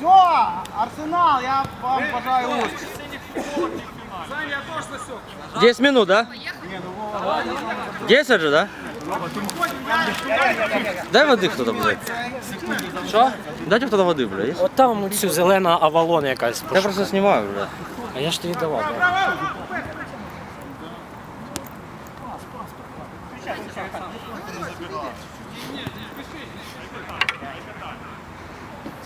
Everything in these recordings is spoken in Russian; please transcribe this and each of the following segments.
Все, Арсенал, я вам бажаю успіху. 10 минут, да? 10 же, да? Дай воды кто-то, блядь. Що? Дайте кто-то воды, блядь. есть? От там цю зелена авалон якась. Я просто снимаю, блядь. А я ж тобі давав.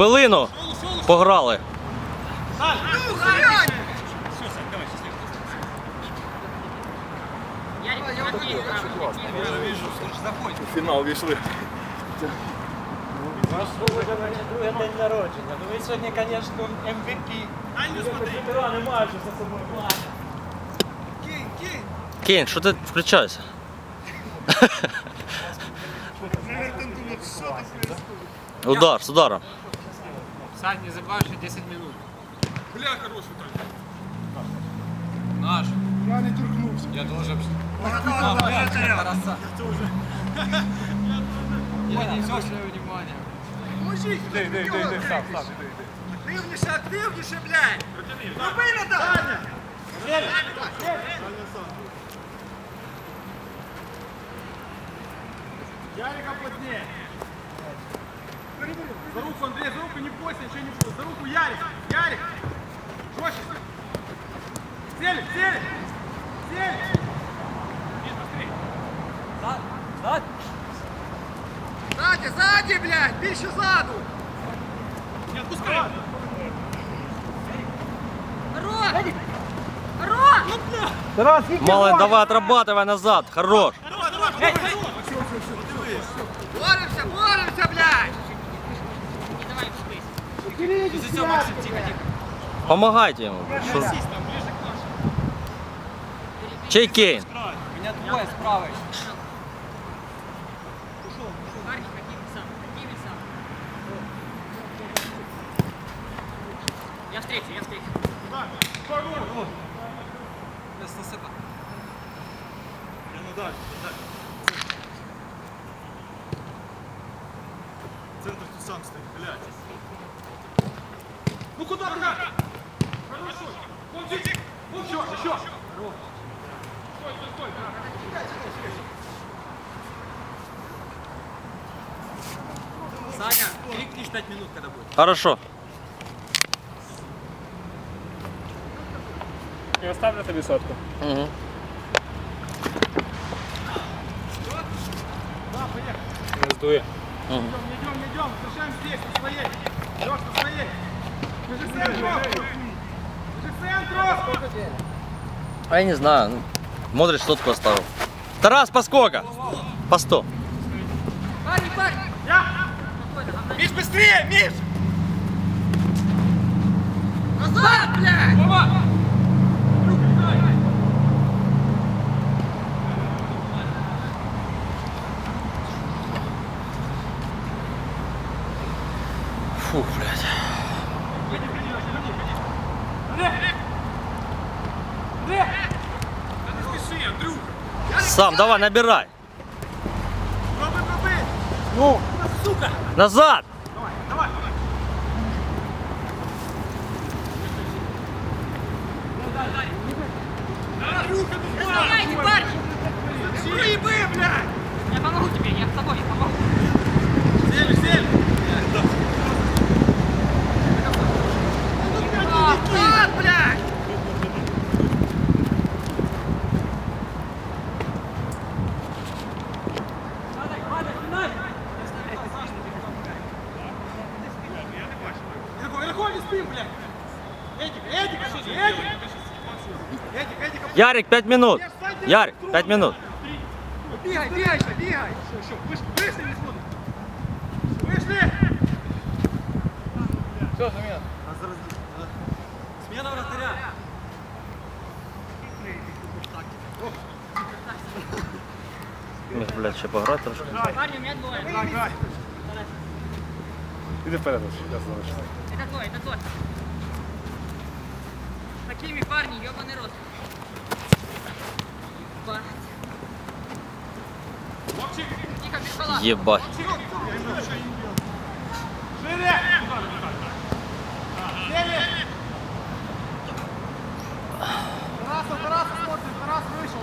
Хвилину пограли. Фінал війшли. Ваш друге день народження. Ну ви сьогодні, звісно, MVP. Петра немає, що за собою Кейн, що ти включайся? Удар, с ударом. Сань, не забывай, что 10 минут. Бля, хороший так. Наш. Я не торкнувся. Я тоже. Я не все свое внимание. Йди, йди, йди, йди, став, став, іди, йди. Активніше, активніше, блядь! Роби надо! Ярика плотнее. За руку, Андрей, за руку не бойся, ничего не будет. За руку Ярик. Ярик. Жестче. Цели, цели. Цели. Нет, быстрее. Сзади, сзади, блядь! Більше ззаду! Не отпускай. Малый, давай отрабатывай назад, хорош. Боремося, боремося, блядь! Помогайте ему. Шо- Чей Кейн? Меня двое справа. Я встречу, я встречу. Вместо сета. Центр тут сам стоїть, блядь. Ну куда ты? Хорошо. Вон здесь. Вон еще, еще. Стой, стой, стой. Саня, крикнешь 5 минут, когда будет. Хорошо. Я оставлю тобі сотку. Мгм. Не здує. Идем, идем, идем. Совершаем здесь, на своей. Леш, на своей. А я не знаю. ну, Модрич сотку оставил. Тарас, по сколько? По 100. Парень, парень! Миш, быстрее, Миш. Назад, блядь! Фу, блядь. Да не спеши, Андрюха. Сам, давай, набирай. Пробуй, пробуй. Ну, Назад. Давай, давай. Андрюха, ну Стояйте, парень! Проеби, блядь! Я помогу тебе, я с тобой, я помогу. Сели, сели! Назад, блядь! Ирако, Ирако, не спим, блядь! Эдик, Эдик, Эдик! Эдик, Эдик, Ярик, 5 минут. Ярик, 5 минут. Бігай, бігай, ще, бігай! Все, все, вышли, вышли, не смотрим! Вышли! Смена вратаря. Міг, блядь, ще пограти трошки. Парни, у меня двое. Іди вперед, я залишуся. Это твой, это твой. Такими парни, ебаный рот. Ебать.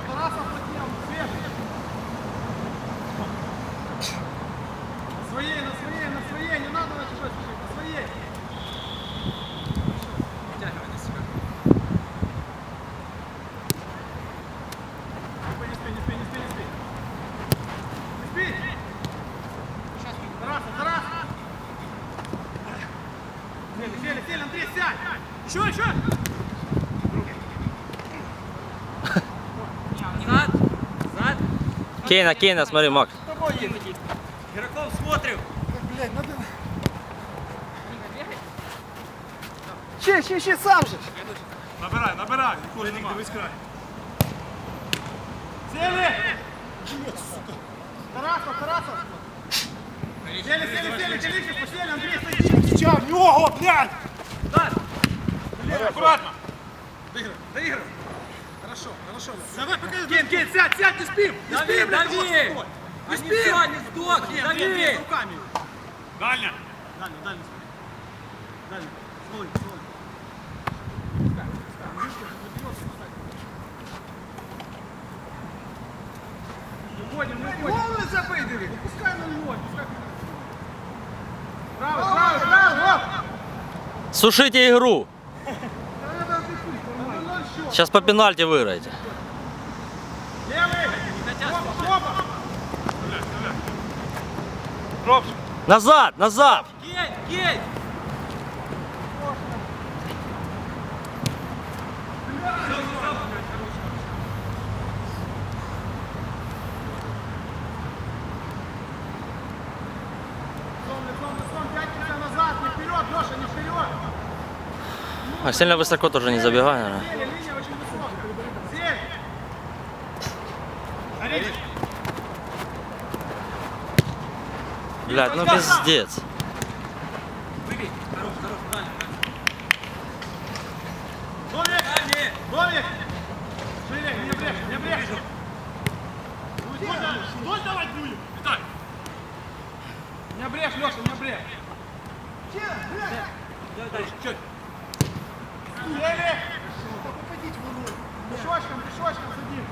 Тарасов, своей, на своей, на своей, не надо на чужой на своей. Вытягивай на себя. Не спи, не спи, не спи, не спи. Не спи! Тарасов, Тарасов! Сели, сели, сели, Андрей, сядь! Еще, еще! Зад. Зад. Кейна, Кейна, смотри, Макс. Игроков смотрим. Ще, ще, ще, сам же! Набирай, набирай. Не дивись край. Сели! Тарасов, Тарасов! Сели, сели, сели, Калишев, посели, Андрей, садись! Ча, в нього, блядь! Аккуратно. Доигрывай! Хорошо, хорошо. Давай, пока... Ген, Ген, сядь, сядь, не спим! Не Дави, спим, блядь, дави! стой! А Не не спим! не Ген, Ген, дави! руками! Дальня. Дальний, дальний, смотри. Дальний. Свой, свой. Уходим, мы уходим. Диви. Пускай на пускай. Право, право, право! Сушите игру. Надо отдохнуть, на ноль счет. Сейчас по пенальти выиграете. Назад, назад. А сильно высоко тоже не забегай, наверное. Блядь, ну пиздец. Не брешь, не брешь! Не брешь, Леша, не брешь! Давай дальше, чуть. Сели! Пешочком, пешочком садим!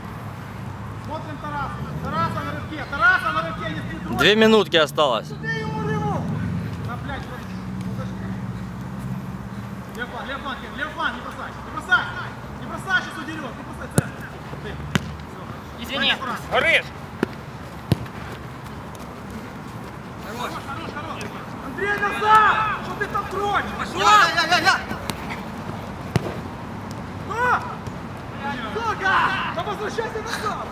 Смотрим Тараса. Тараса на рыбке, Тараса на рыбке, не спи, Две минутки осталось. Лев план, лев план, Кен, лев план, не бросай, не бросай! Не бросай, сейчас удерет, не бросай, центр. Ты. Всё. Извини. Гориш. Хорош, хорош, хорош. Андрей, назад! Что ты там дрочишь? Пошла! Я, я, я! А! Сука! Да возвращайся назад!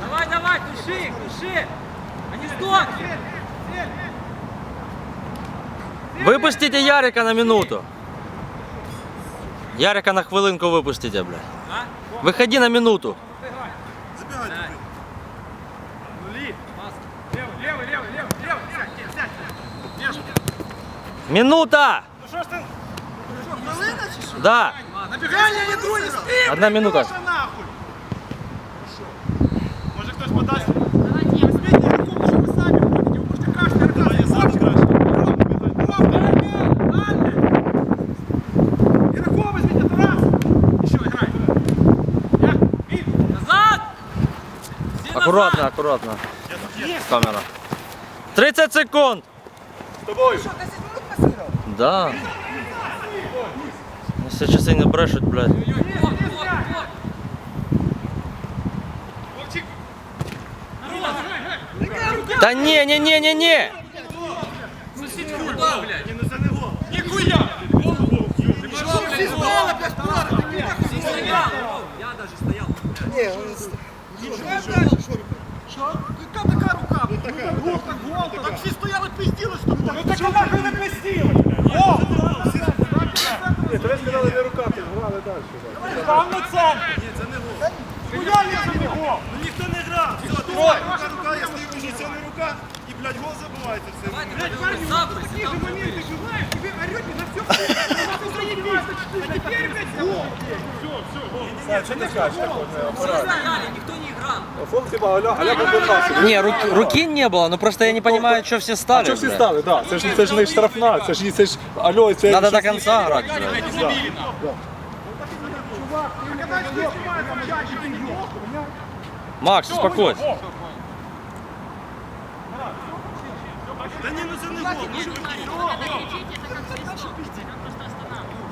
Давай, их, туши! Они сель. Выпустите Ярика на минуту. Ярика на хвилинку выпустите, блядь. А? Выходи на минуту. Дай. Нули. Левый, левый, левый, левый, левый. Сядь, Кен, сядь. Держи. Минута! Ну что ж ты? Что, хвилина чи що? Да, не спи! одна минута. Все Аккуратно, назад! аккуратно. Камера. 30 секунд. З тобою. Да. Если часы не брешут, блядь. Вот, вот, вот. Вовчик. Да не, не, не, не, не. Куда, блядь? Ніхуя. Голову в'їв. Всі стояли! Я даже стоял. Що? Яка така рука? Ну, так так всі стояли, пизділи з тобою. Ну так нахуй не пизділи. О! Ні, то ви сказали не рука, ти грали далі. Там на центр. Ні, це не гол. Хуяльня за нього! Ну ніхто не грав. Все, ти рука, я стою, кажу, це не рука. І, блядь, гол забиваєте все. Блядь, парні, такі же моменти живаєш, і орете на все. А теперь, блядь, гол. Що ти скажеш? Стояли, никто не играл. Фон хіба Аля, Аля Бондарчик. Не, руки, руки не было, но просто я не понимаю, что все стали. Що всі блядь. стали, так. Це ж, це ж не штрафна, це ж, це ж Альо, це... Надо до конца играть. блядь. Когда здесь снимается чаще, ты гол. Макс, успокойся. Та ні, ну це не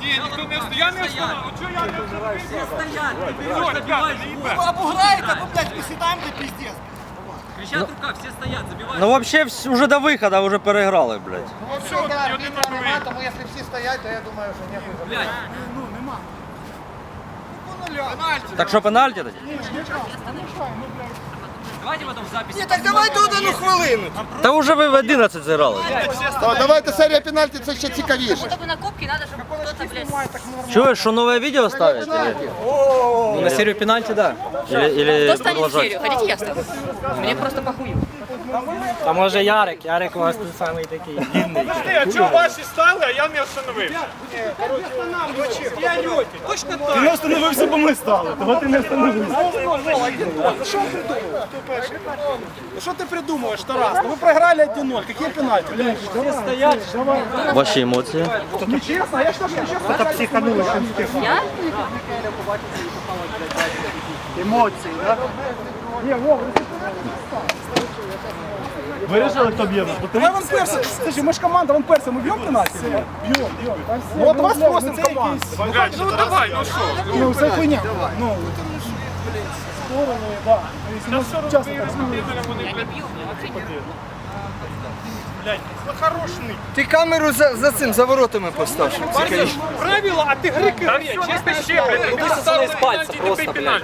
Ні, ніхто не встав. Я не встав. Чого я не? Все ты берешь, забиваешь блядь, посідаємо, де пиздец. Кричат рука, все стоят, забивают. Ну вообще вс- уже до выхода уже переиграли, блядь. Ну все, да, арбітра нема, тому якщо всі стоять, то я думаю, що ніякої Блядь, Так что пенальти тоді? Давайте потом в записи. Так давайте одну хвилину. Та уже ви в 11 зіграли. Давайте серія пенальті, це ще цікавіше. Чтобы на кубке надо, чтобы кто-то, блядь, Чуєш, що новое видео ставить? Или, На серію пенальті, так. или, или Кто станет в продолжать? серию? Хотите, я встану? Мне просто похую. А може Ярик? Ярик у вас тут самий такий дивний. А чого ваші стали, а я не встановився? Ти не встановився, бо ми стали. Того ти не встановився. Що ти придумуєш, Тарас? Ну ви програли 1-0, які пенальті? Ваши эмоции? Ну чесно, я що ж чесно. Я? Емоції, так? Ні, Вова, Вирішили, хто б'є? Давай вон перси. Слушай, мы же команда, вон перси, мы бьем пенальти? Бьем, бьем. Ну вот вас просим команду. Ну давай, ну що? Ну, все хуйня. Ну, стороны, да. Если мы часто так Ти камеру за, за цим, за воротами постав. Правила от игры к игре, честно щеплет. Пацаны из пальца просто, блядь.